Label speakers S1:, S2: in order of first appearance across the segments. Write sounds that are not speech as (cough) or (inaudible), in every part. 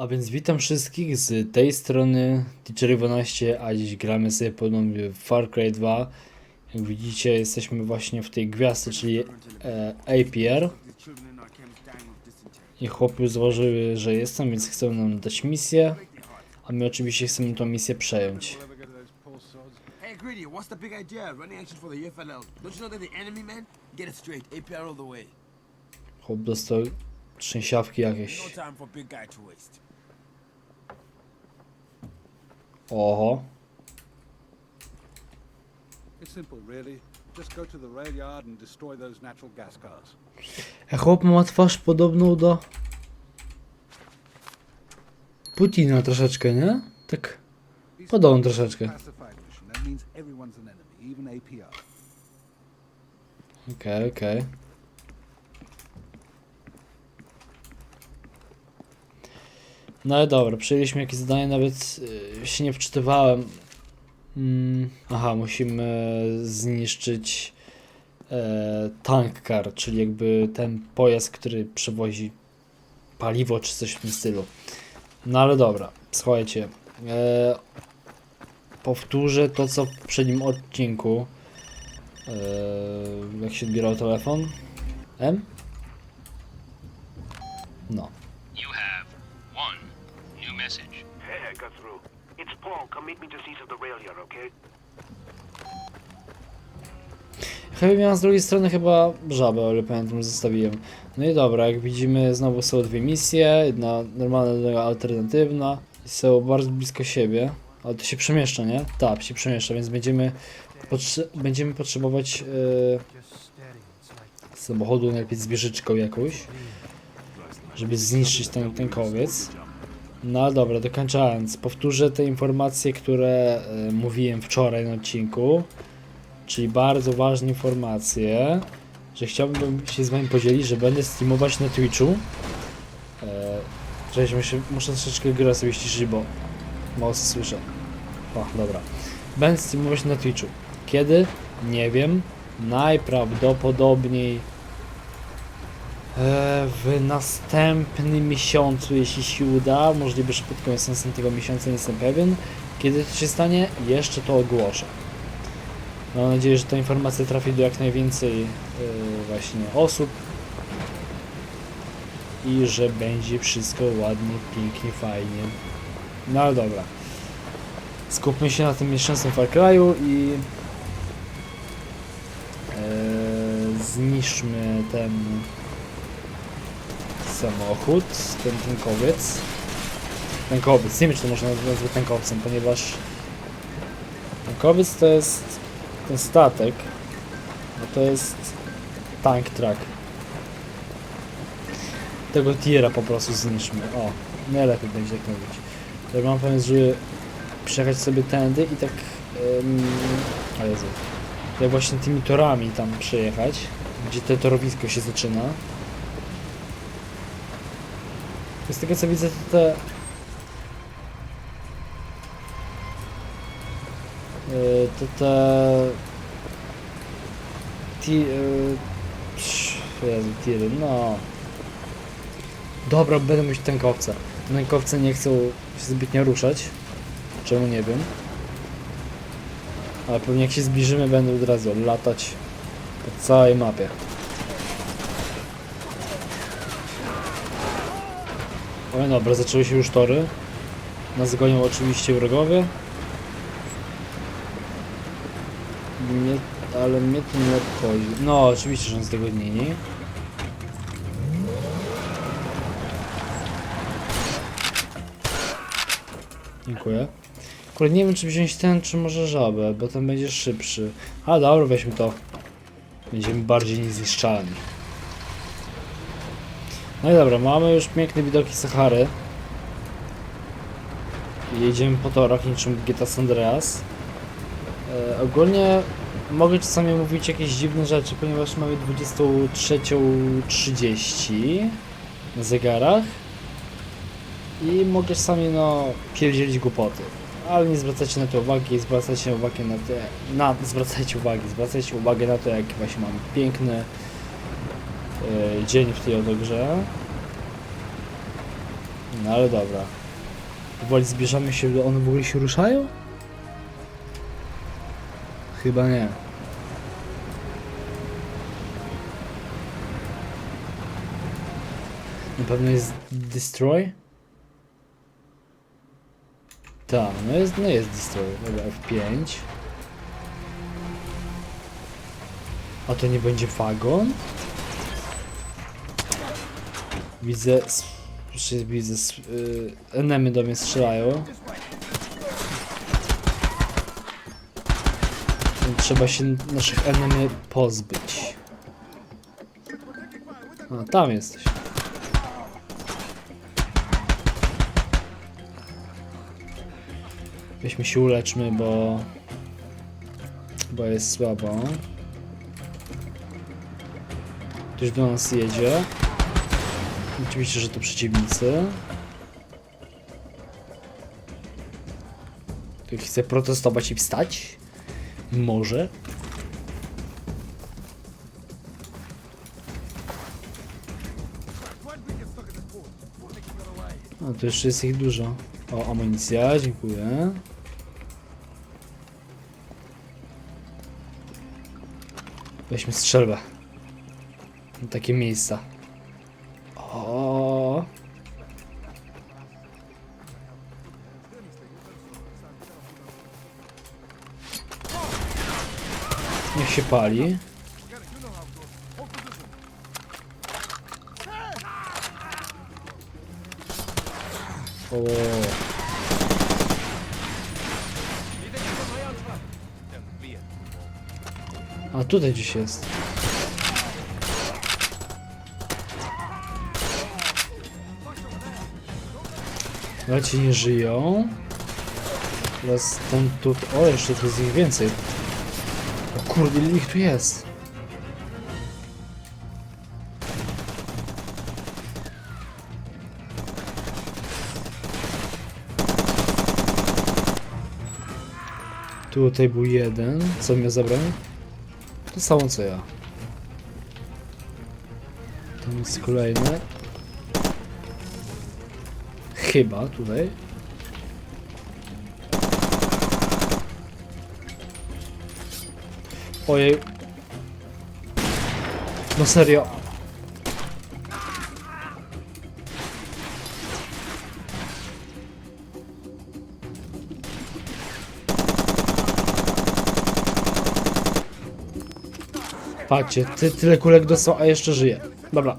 S1: A więc witam wszystkich z tej strony Teacher12, a dziś gramy sobie ponownie w Far Cry 2. Jak widzicie jesteśmy właśnie w tej gwiazdce, czyli e, APR. I chłopy złożyły, że jestem, więc chcą nam dać misję. A my oczywiście chcemy tą misję przejąć.
S2: Hey, Greedy, what's the big idea? Running action for the UFNL. Don't you know they're the enemy, man? Get it straight. APR all the way.
S1: Chłop dostał trzęsiawki
S2: No
S1: jakieś.
S2: time for big guy to waste.
S1: Oho.
S3: It's simple, really. Just go to the rail yard and destroy those natural gas cars.
S1: A chłop ma twarz podobną do Putina troszeczkę, nie? Tak Podobną troszeczkę.
S3: even APR.
S1: Okej, okej. No ale dobra, przyjęliśmy jakieś zadanie, nawet y, się nie wczytywałem. Mm, aha, musimy zniszczyć e, tank car, czyli jakby ten pojazd, który przewozi paliwo czy coś w tym stylu. No ale dobra, słuchajcie. E, powtórzę to, co w poprzednim odcinku. Eee, jak się odbierał telefon? M? No.
S4: Meet me just east of the rail yard, okay?
S1: Chyba miałem z drugiej strony chyba żabę, ale pamiętam, zostawiłem. No i dobra, jak widzimy znowu są dwie misje, jedna normalna, druga alternatywna. Są bardzo blisko siebie. Ale to się przemieszcza, nie? Tak, się przemieszcza, więc będziemy, potrze będziemy potrzebować e, samochodu, najlepiej z wieżyczką jakąś, żeby zniszczyć ten, ten kowiec. No dobra, dokończając, powtórzę te informacje, które e, mówiłem wczoraj na odcinku. Czyli bardzo ważne informacje, że chciałbym się z wami podzielić, że będę streamować na Twitchu. Eee, cześć, muszę, muszę troszeczkę grę sobie ściszyć, bo mało słyszę. O, dobra. Będę streamować na Twitchu. Kiedy? Nie wiem. Najprawdopodobniej w następnym miesiącu, jeśli się uda. Możliwe, że pod koniec następnego miesiąca nie jestem pewien. Kiedy to się stanie, jeszcze to ogłoszę. Mam nadzieję, że ta informacja trafi do jak najwięcej yy, właśnie osób i że będzie wszystko ładnie, pięknie, fajnie. No ale dobra. Skupmy się na tym nieszczęsnym Far Cry'u i yy, zniszczmy ten samochód, ten tankowiec. Tankowiec, nie wiem czy to można nazwać tankowcem, ponieważ tankowiec to jest ten statek, no to jest tank truck. Tego tiera po prostu zniszczmy. O, najlepiej będzie tak mówić. Ja mam pomysł, żeby przejechać sobie tędy i tak... Um, o Jezu. Tak właśnie tymi torami tam przejechać, gdzie to torowisko się zaczyna. Z tego co widzę, to te... Yy, to te... Psz, Jezu, tiry, no... Dobra, będę mieć tankowca. Tankowce nie chcą się zbytnio ruszać. Czemu nie wiem. Ale pewnie jak się zbliżymy, będą od razu latać po całej mapie. O dobra, zaczęły się już tory. Nas gonią oczywiście wrogowie. Nie, ale mnie to nie obchodzi. No, oczywiście, że są zdogodnieni. Dziękuję. Kurde, nie wiem, czy wziąć ten, czy może żabę, bo ten będzie szybszy. A dobra, weźmy to. Będziemy bardziej niezniszczalni. No i dobra, mamy już piękne widoki Sahary. Jedziemy po torach niczym GTA San Andreas. E, ogólnie mogę czasami mówić jakieś dziwne rzeczy, ponieważ mamy 23.30 na zegarach i mogę czasami no pierdzielić głupoty. Ale nie zwracajcie na to uwagi, zwracajcie uwagę na te, na, zwracajcie uwagi, zwracajcie uwagę na to, jak właśnie mamy piękny e, dzień w tej oto. No ale dobra. Powoli zbierzamy się do... One w ogóle się ruszają? Chyba nie. Na pewno jest Destroy? Tak, no jest, no jest Destroy. Dobra, F5. A to nie będzie wagon? Widzę... Czy widzę... s- y, Enemy do mnie strzelają. Trzeba się naszych enemy pozbyć. A, tam jesteś. Weźmy się uleczmy, bo... Bo jest słabo. Ktoś do nas jedzie. Oczywiście, że to przeciwnicy. Ktoś chce protestować i wstać? Może. A tu jeszcze jest ich dużo. O, amunicja, dziękuję. Weźmy strzelbę. Takie miejsca. Się pali. O. A tutaj gdzieś jest. Dobra, ci nie żyją. Teraz ten tu... O, jeszcze tu jest ich więcej. Kurde, ile ich tu jest? Tutaj był jeden. Co mnie zabrał? To samo co ja. Tam jest kolejne. Chyba tutaj. Ojej. No serio. Patrzcie, ty tyle kulek dostał, a jeszcze żyje. Dobra.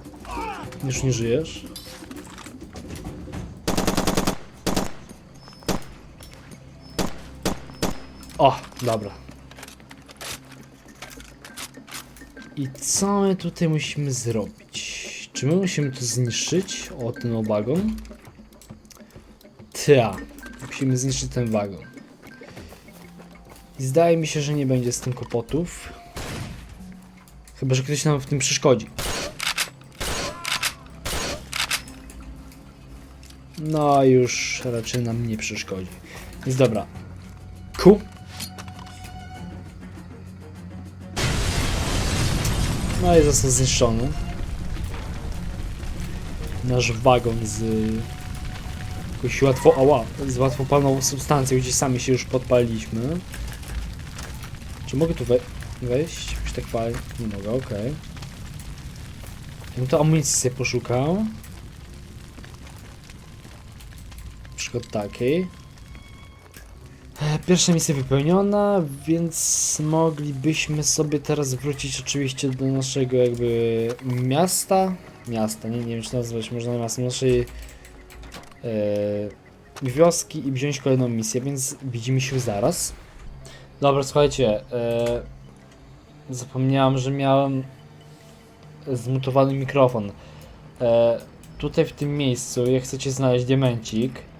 S1: Już nie żyjesz. O, dobra. I co my tutaj musimy zrobić? Czy my musimy to zniszczyć? O, ten wagon. Ta. Musimy zniszczyć ten wagon. I zdaje mi się, że nie będzie z tym kłopotów. Chyba, że ktoś nam w tym przeszkodzi. No już raczej nam nie przeszkodzi. Więc dobra. Ku. No i został zniszczony. Nasz wagon z jakąś łatwo, ała, z łatwopalną substancją, gdzie sami się już podpaliliśmy. Czy mogę tu we wejść? Już tak fajnie. Nie mogę, okej. Ja bym to amunicji sobie poszukał. Na przykład takiej. Pierwsza misja wypełniona, więc moglibyśmy sobie teraz wrócić oczywiście do naszego jakby miasta. Miasta, nie, nie wiem czy nazwać można miastem, naszej e, wioski i wziąć kolejną misję, więc widzimy się zaraz. Dobra, słuchajcie, e, zapomniałem, że miałem zmutowany mikrofon. E, tutaj w tym miejscu, jak chcecie znaleźć diamencik,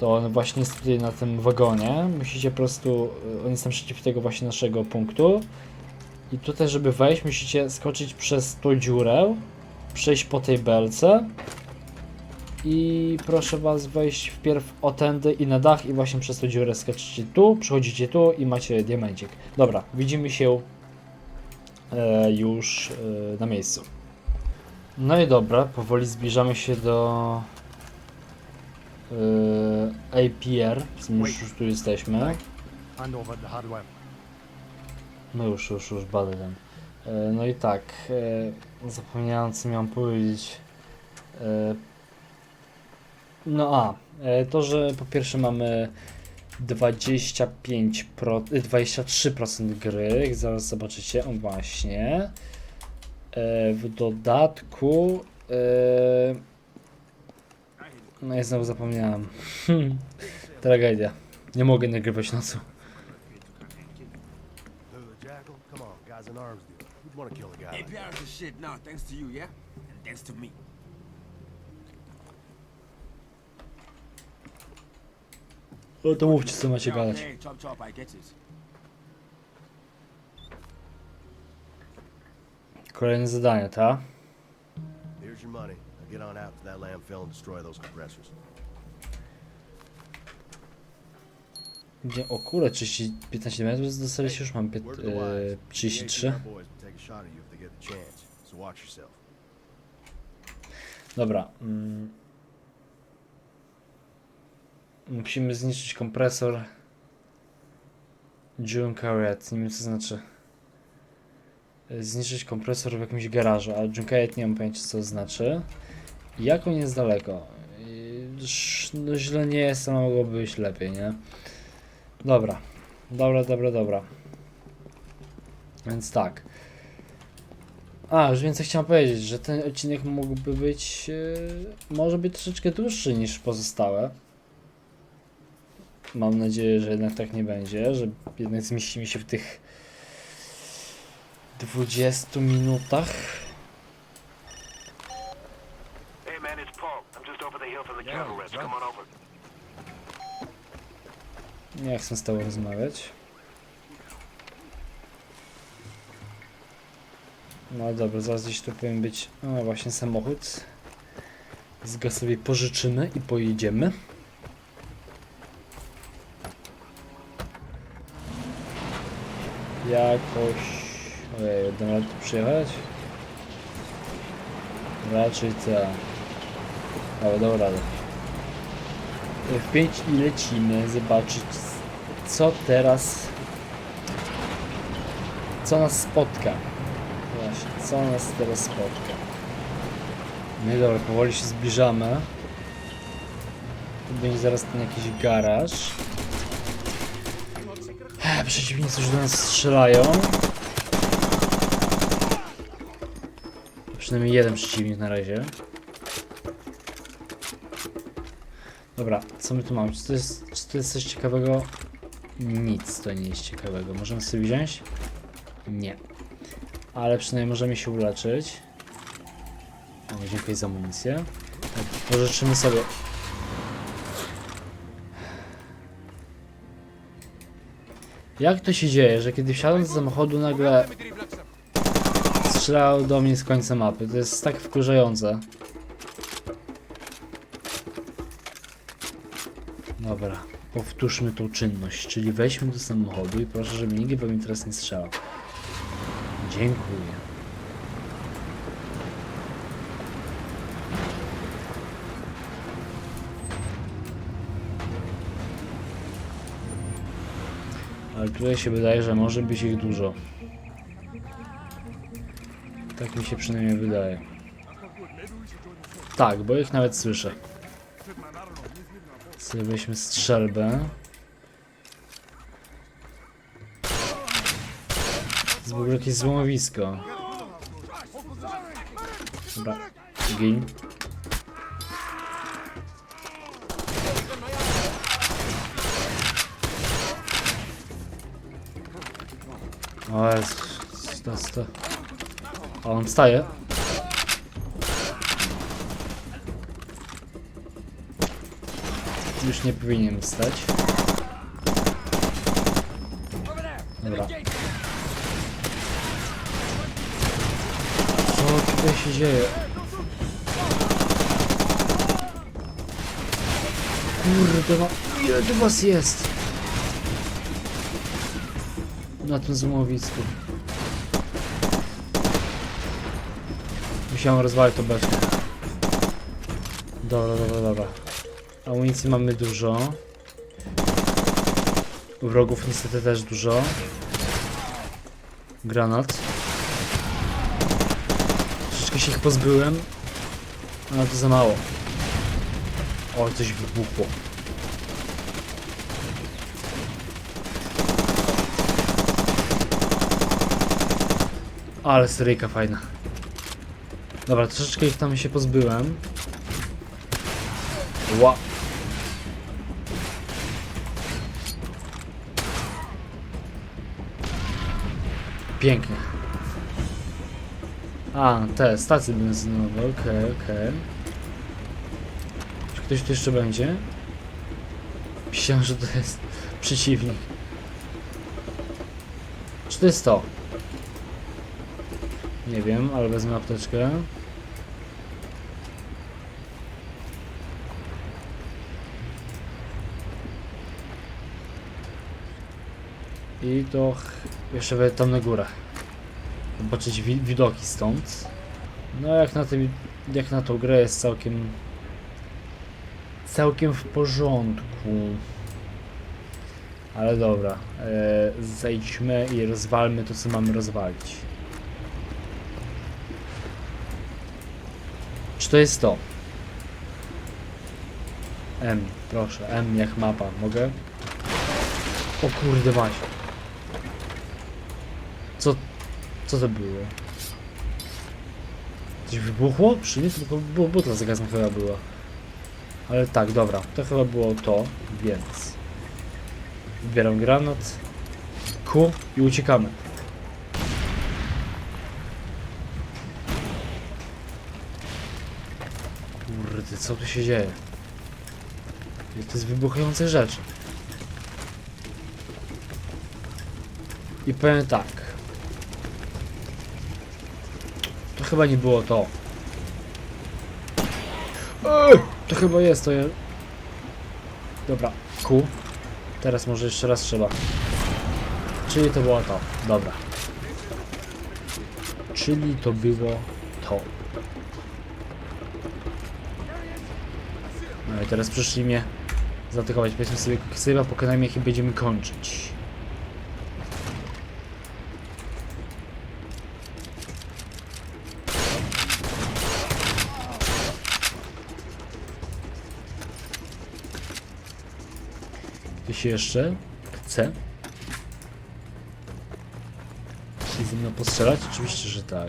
S1: to właśnie jest tutaj na tym wagonie. Musicie po prostu, y, on jest naprzeciw tego właśnie naszego punktu. I tutaj, żeby wejść, musicie skoczyć przez tą dziurę, przejść po tej belce. I proszę was wejść wpierw o tędy i na dach i właśnie przez tą dziurę skaczycie tu, przechodzicie tu i macie diamencik. Dobra, widzimy się e, już e, na miejscu. No i dobra, powoli zbliżamy się do APR, już, już tu jesteśmy. No już, już, już badę ten. E, No i tak, e, zapomniałem co miałem powiedzieć. E, No a, e, to, że po pierwsze mamy 25 pro, e, 23% gry, jak zaraz zobaczycie, o właśnie. E, W dodatku, e, no i znowu zapomniałem. Tragedia. Nie mogę nagrywać nocą. No to mówcie co macie gadać. Kolejne zadanie, tak?
S5: Here's your money. Get on out to that landfill and destroy those compressors.
S1: Gdzie, o kurde, 30, 15 metrów dostaliście, już mam pię- e,
S5: wise.
S1: 33.
S5: The ATR boys will take a shot at you if they get the chance. So watch yourself.
S1: Dobra. Mm. Musimy zniszczyć kompresor Junkaret. Nie wiem co znaczy. E, Zniszczyć kompresor w jakimś garażu, a Junkaret nie mam pojęcia co to znaczy. Jak on jest daleko? Yy, No źle nie jest, a mogłoby być lepiej, nie? Dobra. Dobra, dobra, dobra. Więc tak. A, już więcej chciałem powiedzieć, że ten odcinek mógłby być, e, może być troszeczkę dłuższy niż pozostałe. Mam nadzieję, że jednak tak nie będzie, że jednak zmieścimy się w tych 20 minutach.
S4: Hey man, it's Paul. I'm just over the hill from the cattle rest. Come on over.
S1: Nie chcę z tobą rozmawiać. No dobra, zaraz gdzieś tu powinien być, no właśnie samochód. Z go sobie pożyczymy i pojedziemy. Jakoś... Ojej, dam radę tu przyjechać? Raczej tak. Ale dał radę. W 5 i lecimy zobaczyć co teraz co nas spotka? Właśnie, co nas teraz spotka? No i dobra, powoli się zbliżamy. Tu będzie zaraz ten jakiś garaż. Przeciwnicy już do nas strzelają. Przynajmniej jeden przeciwnik na razie. Dobra, co my tu mamy? Czy to jest, czy to jest coś ciekawego? Nic to nie jest ciekawego. Możemy sobie wziąć? Nie. Ale przynajmniej możemy się uleczyć. O, dziękuję za amunicję. Tak, pożyczymy sobie. Jak to się dzieje, że kiedy wsiadam do samochodu nagle strzelał do mnie z końca mapy? To jest tak wkurzające. Dobra, powtórzmy tą czynność, czyli weźmy do samochodu i proszę, żeby nikt mnie teraz nie strzelał. Dziękuję. Ale tutaj się wydaje, że może być ich dużo. Tak mi się przynajmniej wydaje. Tak, bo ich nawet słyszę. Weźmy strzelbę. To jest w ogóle jakieś złomowisko. Dobra, gin. O jest, jest. A on wstaje. Już nie powinien wstać. Dobra. Co tutaj się dzieje? Kurde, no ile tu was jest? Na tym złomowisku. Musiałem rozwalić to beczkę. Dobra, dobra, dobra. Amunicji mamy dużo. Wrogów niestety też dużo. Granat. Troszeczkę się ich pozbyłem. Ale to za mało. O, coś wybuchło. Ale seryjka fajna. Dobra, troszeczkę ich tam się pozbyłem. Ła. Pięknie. A, te stacje benzynowe, okej, okej. Czy ktoś tu jeszcze będzie? Myślałem, że to jest (laughs) przeciwnik. Czy to jest to? Nie wiem, ale wezmę apteczkę. I to jeszcze wejdę tam na górę. Zobaczyć wi widoki stąd. No jak na tym, jak na tą grę jest całkiem całkiem w porządku. Ale dobra, e, zejdźmy i rozwalmy to co mamy rozwalić. Czy to jest to? M, proszę, M jak mapa, mogę? O kurde maś. Co, co to było? Coś wybuchło? Przy mnie to tylko butla z gazem chyba była. Ale tak, dobra, to chyba było to, więc... Zbieram granat. Ku i uciekamy. Kurde, co tu się dzieje? To jest wybuchające rzeczy. I powiem tak. To chyba nie było to. Ej, to chyba jest to. je- Dobra, ku. Teraz może jeszcze raz trzeba. Czyli to było to. Dobra. Czyli to było to. No i teraz przyszli mnie zaatakować. Powiedzmy sobie ksywa, pokonajmy i będziemy kończyć. Ktoś jeszcze chce? Chce ze mną postrzelać? Oczywiście, że tak.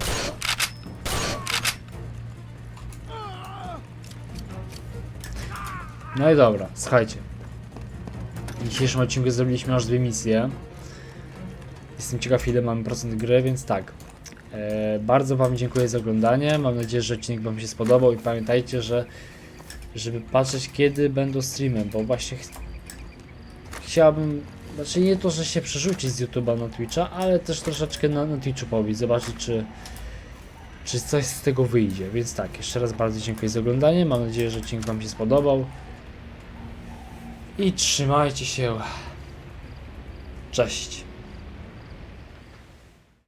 S1: No i dobra, słuchajcie. W dzisiejszym odcinku zrobiliśmy aż dwie misje. Jestem ciekaw ile mamy procent gry, więc tak. E, bardzo Wam dziękuję za oglądanie. Mam nadzieję, że odcinek Wam się spodobał i pamiętajcie, że żeby patrzeć kiedy będą streamy, bo właśnie chciałbym, znaczy nie to, że się przerzucić z YouTube'a na Twitcha, ale też troszeczkę na, na Twitchu pobić, zobaczyć czy, czy coś z tego wyjdzie. Więc tak, jeszcze raz bardzo dziękuję za oglądanie, mam nadzieję, że odcinek Wam się spodobał. I trzymajcie się. Cześć.